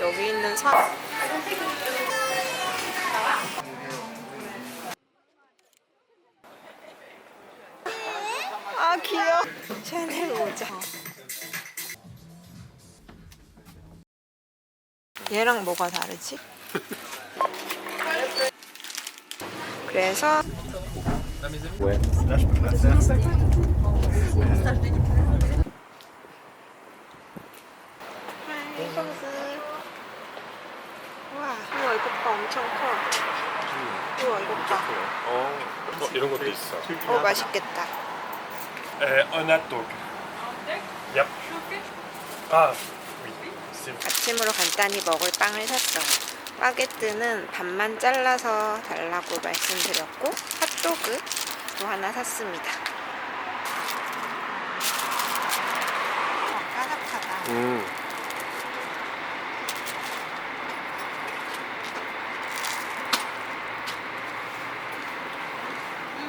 여기 있는 사 아 귀여워. 샤넬 모자. 얘랑 뭐가 다르지? 그래서 하이 성수 우와 우와 커 우와 이거 봐 어, 어, 이런 것도 있어. 어, 맛있겠다 에, dog. Yep. 아. 아침으로 간단히 먹을 빵을 샀어요 바게트는 반만 잘라서 달라고 말씀드렸고 핫도그도 하나 샀습니다 어, 까닥하다 음.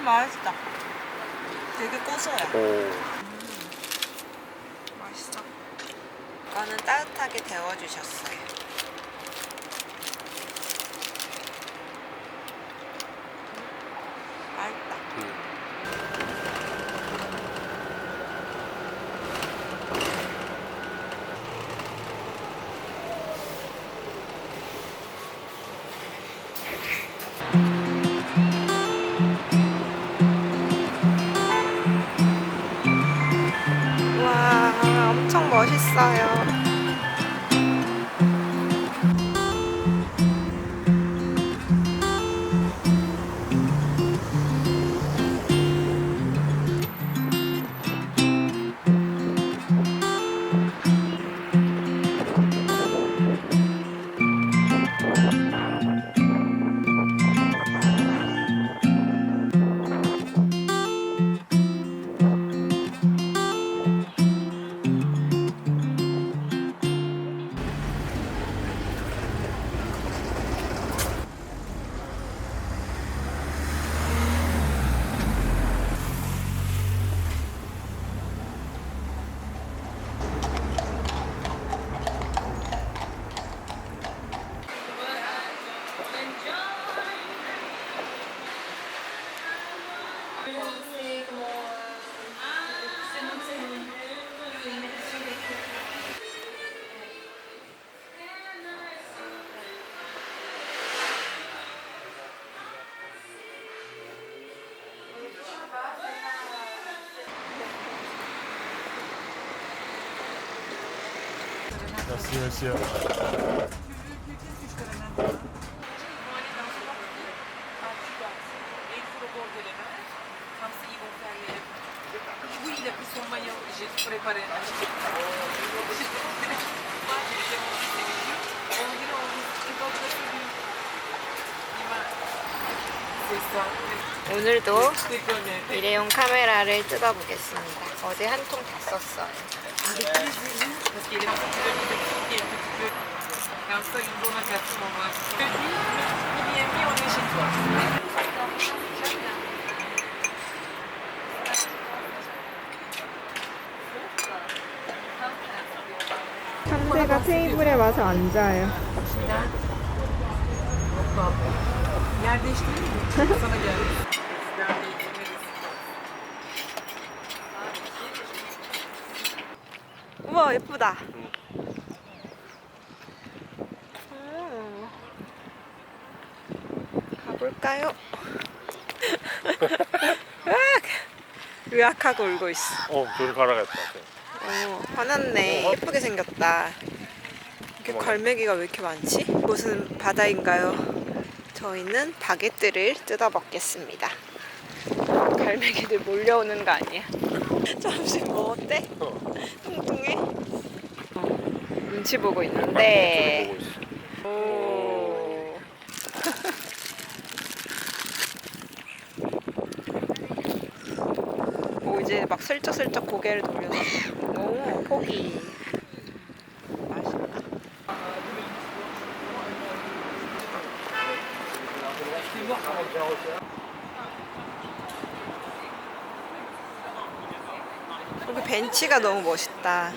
맛있다 되게 고소해 오. 맛있어. 이거는 따뜻하게 데워주셨어요. 엄청 멋있어요. Préparé. 오늘도. 일회용 카메라를 뜯어보겠습니다. 어제 한 통 다 썼어요. 상대가 테이블에 와서 앉아요. Geldi. 우와 예쁘다. 음. 가볼까요? 으악! 으악하고 울고 있어. 어, 저리 가라겠다. 어, 화났네. 예쁘게 생겼다. 이렇게. 걸메기가 왜 이렇게 많지? 무슨 바다인가요? 저희는 바게트를 뜯어 먹겠습니다. 갈매기들 몰려오는 거 아니야? 점심 뭐 어때? 어. 뚱뚱해? 어, 눈치 보고 있는데. 보고 있어. 오. 오 이제 막 슬쩍슬쩍 고개를 돌려서 오 포기 맛있다 여기 벤치가 너무 멋있다.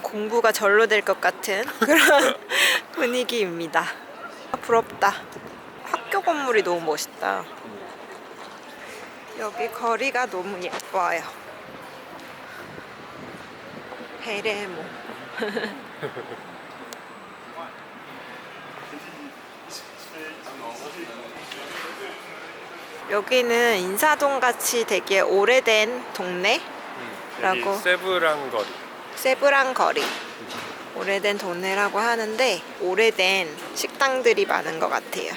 공부가 절로 될 것 같은 그런 분위기입니다. 아, 부럽다. 학교 건물이 너무 멋있다. 여기 거리가 너무 예뻐요. 베레모. 여기는 인사동 같이 되게 오래된 동네? 라고. 세브랑 거리. 세브랑 거리. 오래된 동네라고 하는데 오래된 식당들이 많은 것 같아요.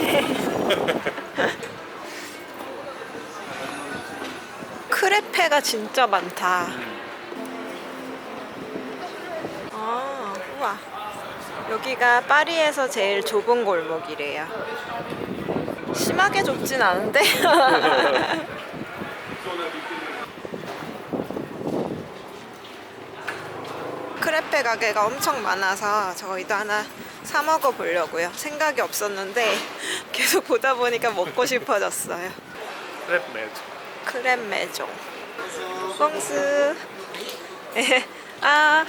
크레페가 진짜 많다. 아, 우와. 여기가 파리에서 제일 좁은 골목이래요. 심하게 좁진 않은데. 크레페 가게가 엄청 많아서 저희도 하나 사 먹어 보려고요. 생각이 없었는데 계속 보다 보니까 먹고 싶어졌어요. 크랩 매주. 크랩 메종. 뽕스. 아,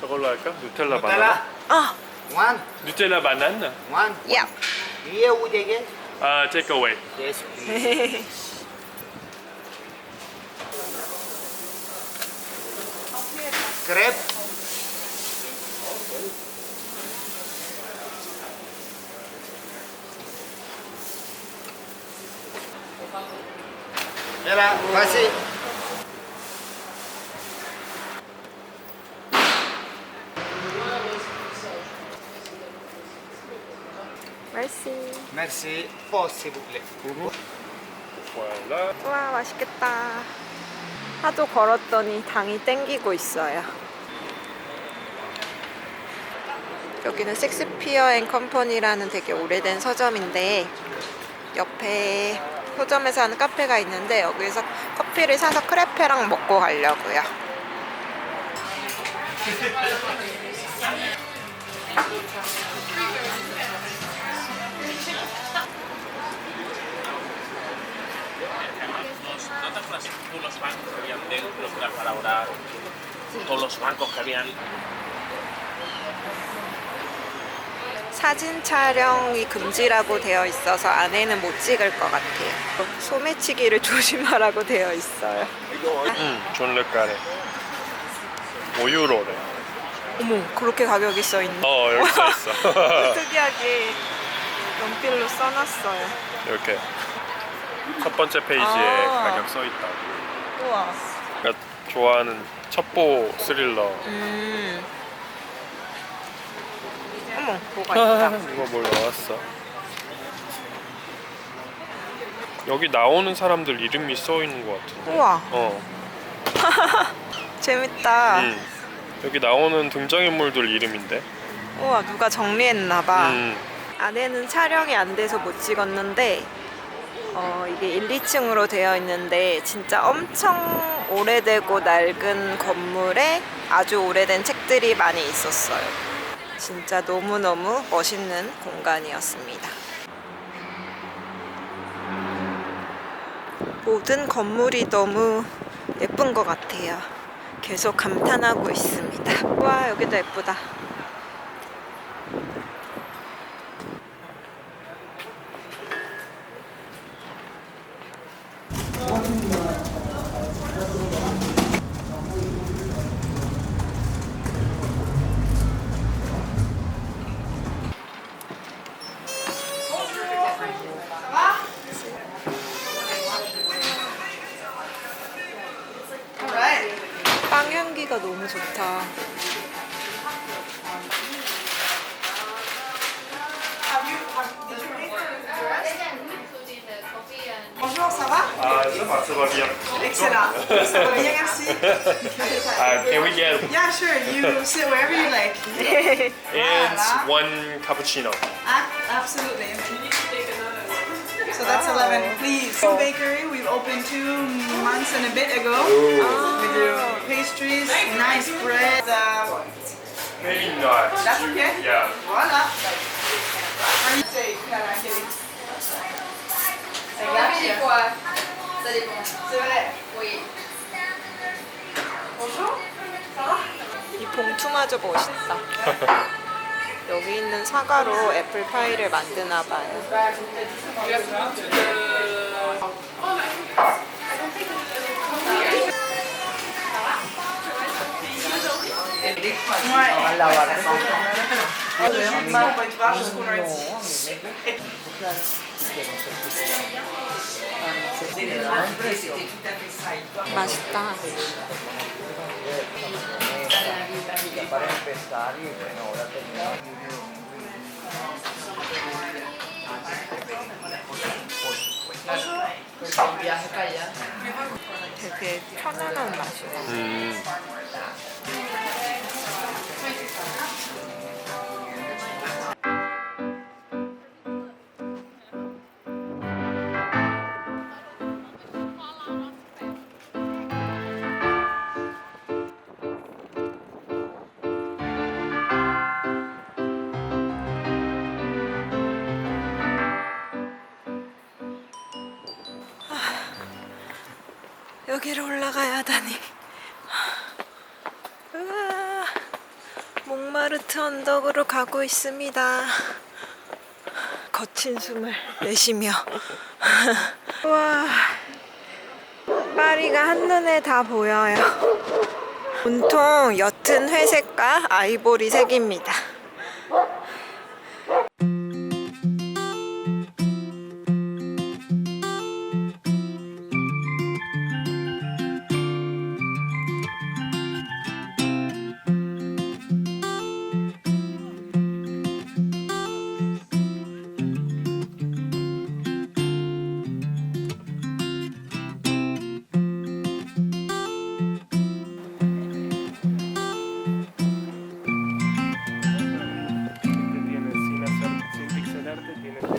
저걸로 할까? 누텔라 바나나? 아, One, 누텔라 바나나? one. 야. Here would you get? 아, take away. Yes, please. Crepe. Era, vas-y. merci. Merci. Pause, s'il vous plaît. voilà. 와, 맛있겠다. 하도 걸었더니 당이 땡기고 있어요. 여기는 섹스피어 앤 컴퍼니라는 되게 오래된 서점인데 옆에 서점에서 하는 카페가 있는데 여기서 커피를 사서 크레페랑 먹고 가려고요. 사진 촬영이 금지라고 되어 있어서 안에는 못 찍을 것 같아요. 소매치기를 조심하라고 되어 있어요. 응, 존 르까레. 5유로래. 어머, 그렇게 가격이 써 있네. 어, 여기 써 있어. 특이하게 연필로 써놨어요. 이렇게 첫 번째 페이지에 아. 가격 써 있다. 우와. 내가 좋아하는 첩보 스릴러. 음. 어머, 뭐가 있다. 이거 뭘 나왔어? 여기 나오는 사람들 이름이 써 있는 것 같은데. 우와, 어. 재밌다. 음. 여기 나오는 등장인물들 이름인데. 우와, 누가 정리했나봐. 음. 안에는 촬영이 안 돼서 못 찍었는데 어, 이게 1, 2층으로 되어 있는데 진짜 엄청 오래되고 낡은 건물에 아주 오래된 책들이 많이 있었어요. 진짜 너무너무 멋있는 공간이었습니다. 모든 건물이 너무 예쁜 것 같아요. 계속 감탄하고 있습니다. 와, 여기도 예쁘다. Va bien, merci. 아, can we get Yeah, sure. You sit wherever you like. and one cappuccino? Ah, absolutely. So that's 11. Please. Home Bakery, we've opened two months and a bit ago. We do pastries, nice bread. Uh, Maybe not. That's okay. Yeah. Voilà. Are you say, Clara, I got you. C'est vrai. 이 봉투마저 멋있다. 여기 있는 사과로 애플파이를 만드나 봐요. la barba. Para empezar y bueno, ahora. 되게 편안한 맛이야. 음. 하다니. 우와, 몽마르트 언덕으로 가고 있습니다. 거친 숨을 내쉬며. 우와, 파리가 한눈에 다 보여요. 온통 옅은 회색과 아이보리색입니다.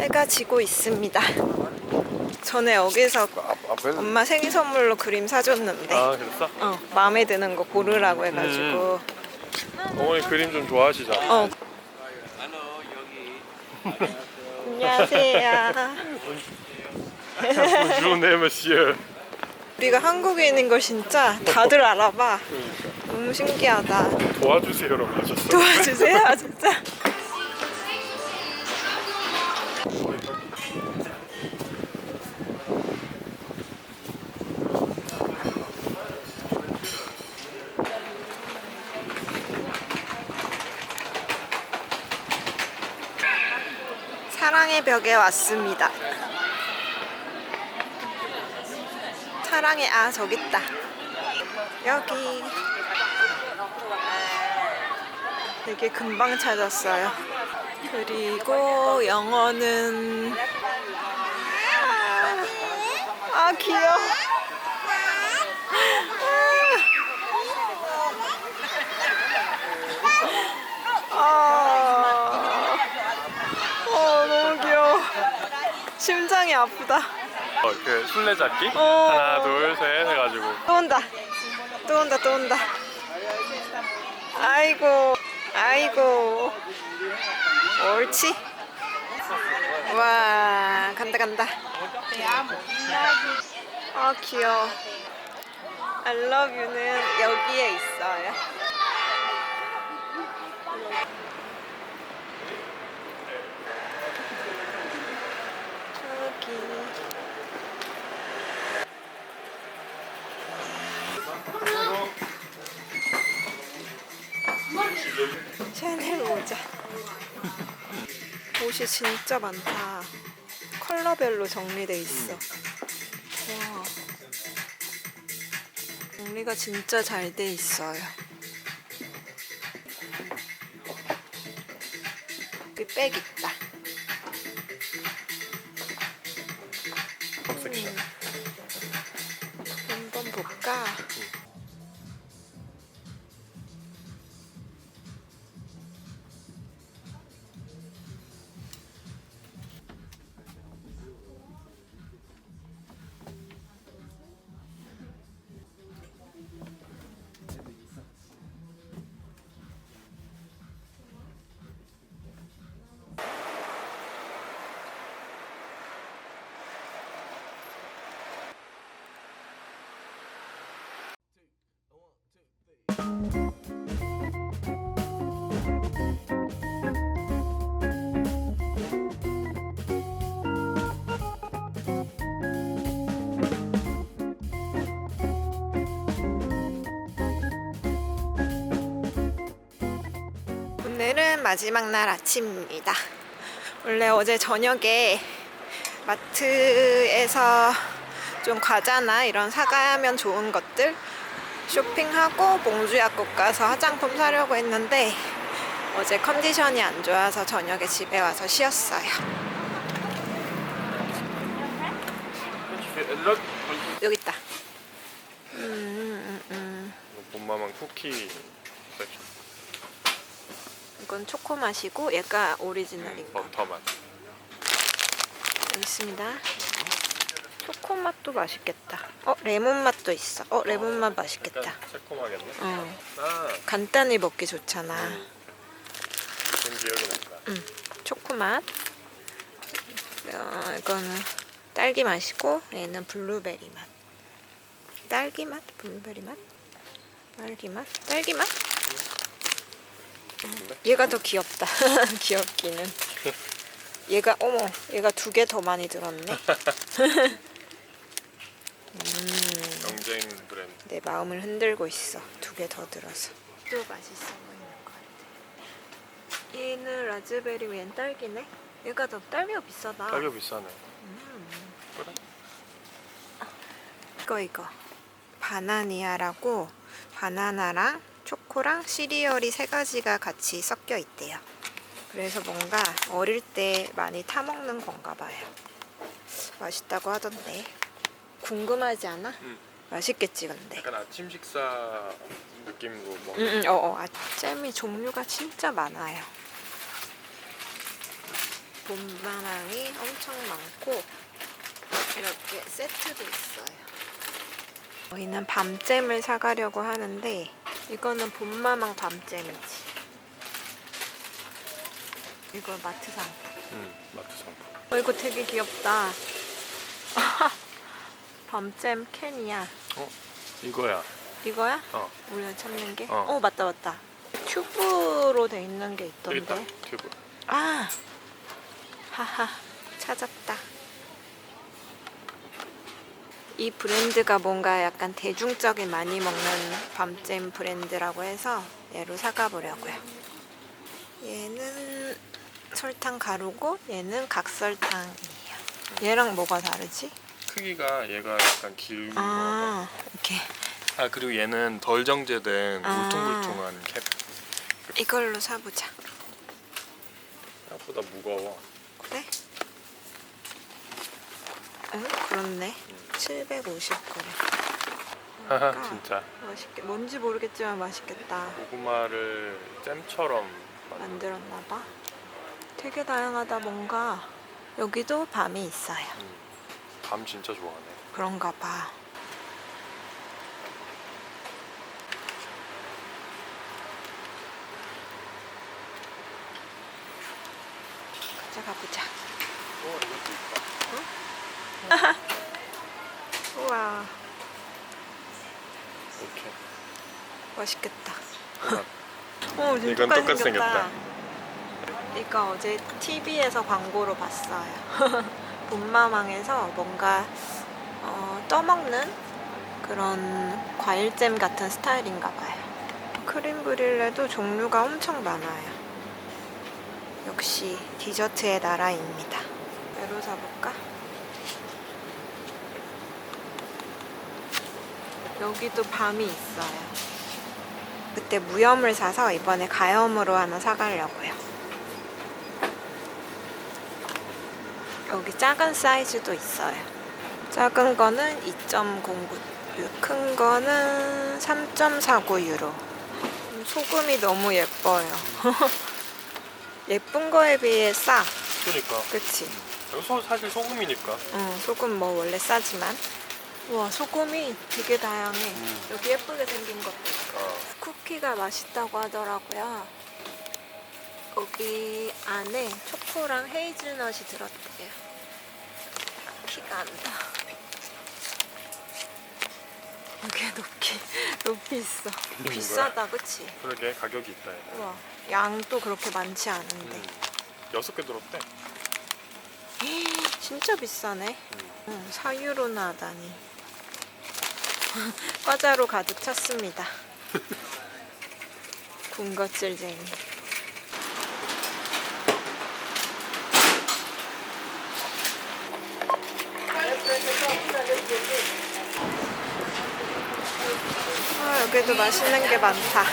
해가 지고 있습니다. 전에 여기서 엄마 생일 선물로 그림 사줬는데 아 그랬어? 어, 마음에 드는 거 고르라고 해가지고 어머니 그림 좀 좋아하시잖아. 어. 안녕하세요. 주네 monsieur. 우리가 한국에 있는 걸 진짜 다들 알아봐. 너무 신기하다. 도와주세요라고 하셨어. 도와주세요, 진짜. 벽에 왔습니다. 사랑의 아 저기 있다. 여기. 되게 금방 찾았어요. 그리고 영어는 아, 아 귀여워. 아, 어 너무 귀여워. 심장이 아프다. 어, 그 술래잡기 어. 하나 둘 셋 해가지고 또 온다. 또 온다. 또 온다. 아이고. 아이고. 옳지. 와, 간다 간다. 아, 귀여워. I love you는 여기에 있어요. 저기. 샤넬 모자. 옷이 진짜 많다. 컬러별로 정리돼 있어. 와. 정리가 진짜 잘 돼 있어요. 여기 백 있다. 오늘은 마지막 날 아침입니다. 원래 어제 저녁에 마트에서 좀 과자나 이런 사가면 좋은 것들 쇼핑하고 몽주약국 가서 화장품 사려고 했는데 어제 컨디션이 안 좋아서 저녁에 집에 와서 쉬었어요. 여기 있다. 음, 음, 음. 본마만 쿠키 섹션. 이건 초코 맛이고 얘가 오리지널인 거. 버터 맛. 여기 있습니다. 초코 맛도 맛있겠다. 어 레몬 맛도 있어. 어 레몬 맛 맛있겠다. 약간 새콤하겠네. 어 아, 간단히 먹기 좋잖아. 좀 기억이 난다. 초코 맛. 어, 이거는 딸기 맛이고 얘는 블루베리 맛. 딸기 맛, 블루베리 맛, 딸기 맛, 딸기 맛. 얘가 더 귀엽다. 귀엽기는. 얘가 어머, 얘가 두 개 더 많이 들었네. 음, 경쟁 브랜드. 내 마음을 흔들고 있어. 두 개 더 들어서. 또 맛있어 보이는 것 같아. 얘는 라즈베리 웬 딸기네. 얘가 더 딸기가 비싸다. 가격 비싸네. 그래? 이거 이거. 바나니아라고 바나나랑 초코랑 시리얼이 세 가지가 같이 섞여 있대요. 그래서 뭔가 어릴 때 많이 타 먹는 건가 봐요. 맛있다고 하던데. 궁금하지 않아? 응. 맛있겠지 근데. 약간 아침 식사 느낌으로 먹. 응, 응, 어, 어. 아, 잼이 종류가 진짜 많아요. 봄바람이 엄청 많고 이렇게 세트도 있어요. 저희는 밤잼을 사가려고 하는데 이거는 봄마망 밤잼이지. 이거 마트 상품. 응, 마트 상품. 어, 이거 되게 귀엽다. 밤잼 캔이야. 어, 이거야. 이거야? 어, 우리가 찾는 게? 어. 어, 맞다 맞다. 튜브로 돼 있는 게 여기 있다. 있던데. 튜브. 아, 하하 찾았다. 이 브랜드가 뭔가 약간 대중적인 많이 먹는 밤잼 브랜드라고 해서 얘로 사가 보려고요. 얘는 설탕 가루고 얘는 각설탕이에요. 얘랑 뭐가 다르지? 크기가 얘가 약간 길고. 아. 아, 이렇게 아 그리고 얘는 덜 정제된 아. 울퉁불퉁한 캡. 이걸로 사보자. 생각보다 무거워. 그래? 응, 그렇네. 750g. 하하 진짜. 맛있게 뭔지 모르겠지만 맛있겠다. 고구마를 잼처럼 만- 만들었나 봐. 되게 다양하다 뭔가. 여기도 밤이 있어요. 밤 진짜 좋아하네. 그런가 봐. 가져가 보자. 어 이것도 있다. 우와, 이렇게. 맛있겠다. 우와. 어, 진짜 이건 똑같이 생겼다. 이거 어제 TV에서 광고로 봤어요. 봄마망에서 뭔가 어, 떠먹는 그런 과일잼 같은 스타일인가 봐요. 크림 브릴레도 종류가 엄청 많아요. 역시 디저트의 나라입니다. 얘로 사볼까? 여기도 밤이 있어요. 그때 무염을 사서 이번에 가염으로 하나 사가려고요. 여기 작은 사이즈도 있어요. 작은 거는 2.09, 큰 거는 3.49 유로. 소금이 너무 예뻐요. 예쁜 거에 비해 싸. 그러니까. 그치? 이거 소- 사실 소금이니까. 응, 소금 뭐 원래 싸지만. 우와, 소금이 되게 다양해. 음. 여기 예쁘게 생긴 것도 있고. 어. 쿠키가 맛있다고 하더라고요. 여기 안에 초코랑 헤이즐넛이 들었대요. 키가 안 나. 이게 높이 높이 있어. 비싸다, 그치? 그러게 가격이 있다. 얘는. 우와, 양도 그렇게 많지 않은데. 음. 여섯 개 들었대. 진짜 비싸네. 음. 응, 4유로나 하다니. 과자로 가득 찼습니다. 군것질쟁이. 아, 여기도 맛있는 게 많다.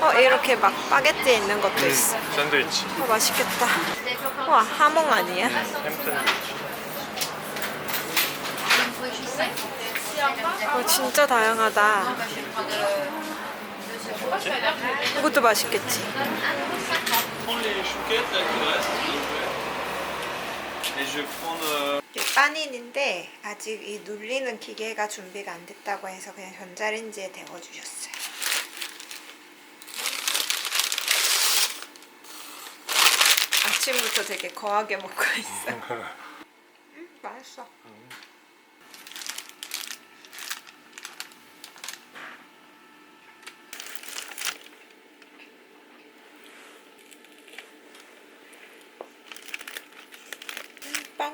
어, 이렇게 막 바게트 있는 것도 음, 있어. 샌드위치. 어, 맛있겠다. 와, 하몽 아니야? 햄튼 드위치. 어, 진짜 다양하다. 이것도 맛있겠지. 이게 빠닌인데 아직 이 눌리는 기계가 준비가 안 됐다고 해서 그냥 전자레인지에 데워주셨어요. 아침부터 되게 거하게 먹고 있어. 음, 맛있어.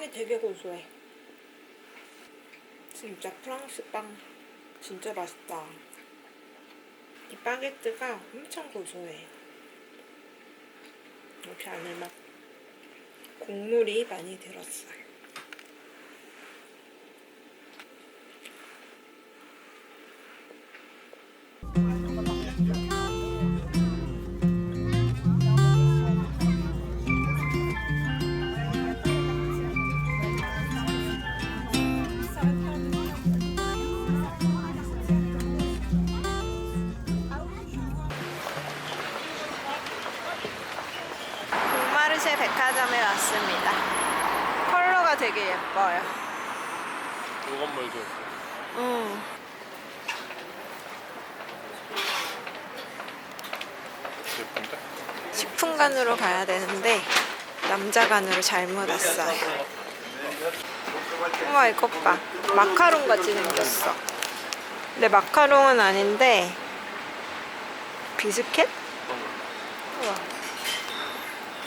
빵이 되게 고소해. 진짜 프랑스 빵 진짜 맛있다. 이 바게트가 엄청 고소해. 이렇게 안에 막 국물이 많이 들었어요. 가야 되는데 남자관으로 잘못 왔어요. 우와 이것 봐. 마카롱 같이 생겼어. 근데 마카롱은 아닌데 비스켓? 우와.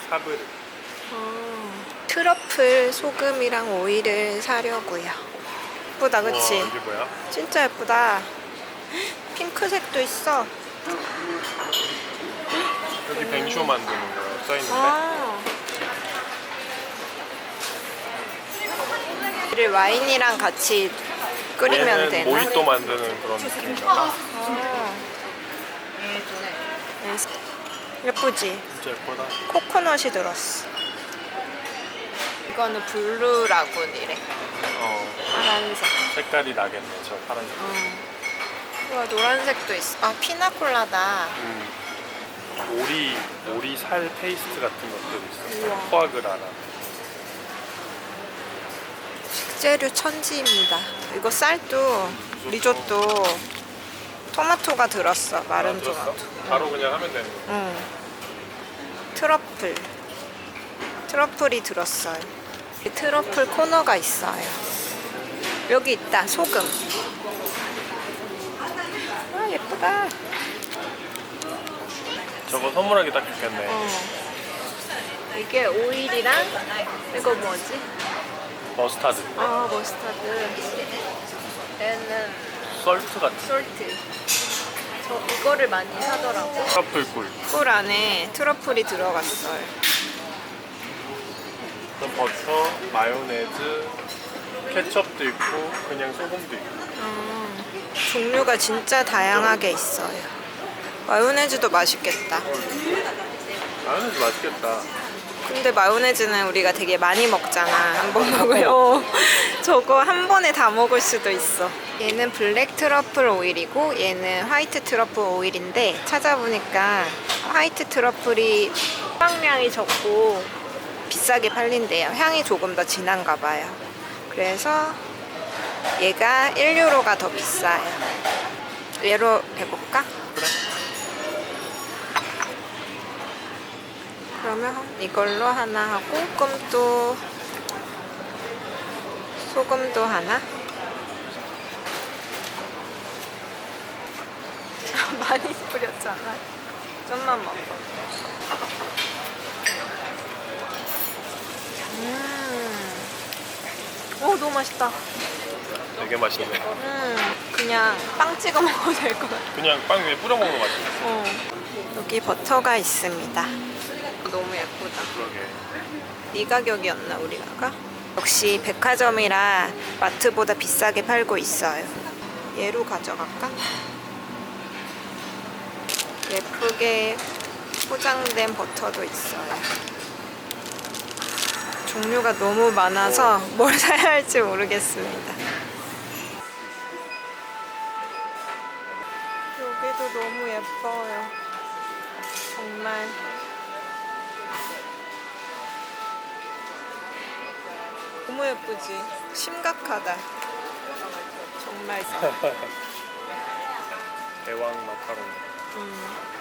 사브르. 어, 트러플 소금이랑 오일을 사려고요. 예쁘다 그치? 와, 이게 뭐야? 진짜 예쁘다. 핑크색도 있어. 여기 뱅쇼 만드는 거 써있는데. 아. 이를 와인이랑 같이 끓이면 되나? 모히또 만드는 그런 느낌인가 봐. 아. 네. 예쁘지? 진짜 예쁘다. 코코넛이 들었어. 이거는 블루 라군이래. 어, 파란색. 색깔이 나겠네, 저 파란색. 우와 노란색도 있어. 아 피나콜라다. 음. 오리, 오리 살 페이스트 같은 것도 있어. 우와. 포아그라라. 식재료 천지입니다. 이거 쌀도 리조또 토마토가 들었어. 마른 아, 들었어? 토마토. 바로 그냥 하면 되는 거. 응. 트러플. 트러플이 들었어요. 이 트러플 코너가 있어요. 여기 있다. 소금. 아 예쁘다. 저거 선물하기 딱 좋겠네. 어. 이게 오일이랑 이거 뭐지? 머스타드. 아 머스타드. 얘는 썰트 같은. 솔트. 저 이거를 많이 사더라고. 트러플꿀. 꿀 안에 트러플이 들어갔어요. 또 버터, 마요네즈, 케첩도 있고 그냥 소금도 있고. 음, 종류가 진짜 다양하게 있어요. 마요네즈도 맛있겠다. 마요네즈 맛있겠다. 근데 마요네즈는 우리가 되게 많이 먹잖아. 한 번 먹으면. 어, 저거 한 번에 다 먹을 수도 있어. 얘는 블랙 트러플 오일이고 얘는 화이트 트러플 오일인데 찾아보니까 화이트 트러플이 수확량이 적고 비싸게 팔린대요. 향이 조금 더 진한가 봐요. 그래서 얘가 1유로가 더 비싸요. 얘로 해볼까? 그러면 이걸로 하나 하고 소금도 소금도 하나? 많이 뿌렸잖아. 좀만 먹어. 음오 너무 맛있다. 되게 맛있네. 음 그냥 빵 찍어 먹어도 될 것 같아. 그냥 빵 위에 뿌려 먹는 거 맛있어. 어. 여기 버터가 있습니다 너무 예쁘다 그러게. 이 가격이었나 우리가? 역시 백화점이라 마트보다 비싸게 팔고 있어요. 얘로 가져갈까? 예쁘게 포장된 버터도 있어요. 종류가 너무 많아서 뭘 사야 할지 모르겠습니다. 여기도 너무 예뻐요. 정말. 너무 예쁘지? 심각하다. 정말. 대왕 마카롱. 음.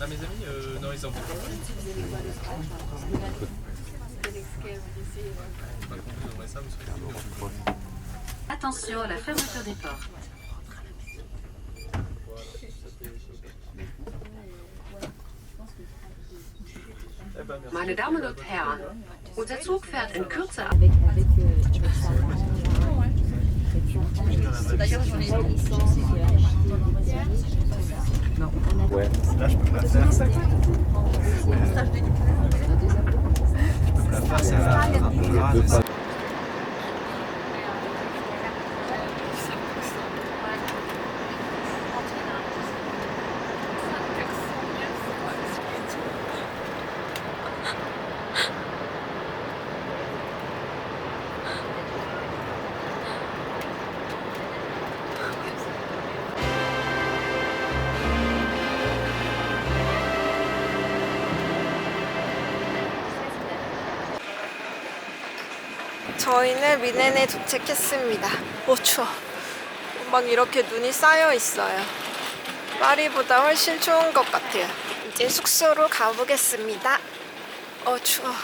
Ah mes amis, euh, non ils ont Attention à la fermeture des portes. Meine Damen und Herren, unser Zug fährt in Là, je 저희는 미넨에 도착했습니다. 오 추워. 막 이렇게 눈이 쌓여 있어요. 파리보다 훨씬 추운 것 같아요. 이제 숙소로 가보겠습니다. 어 추워.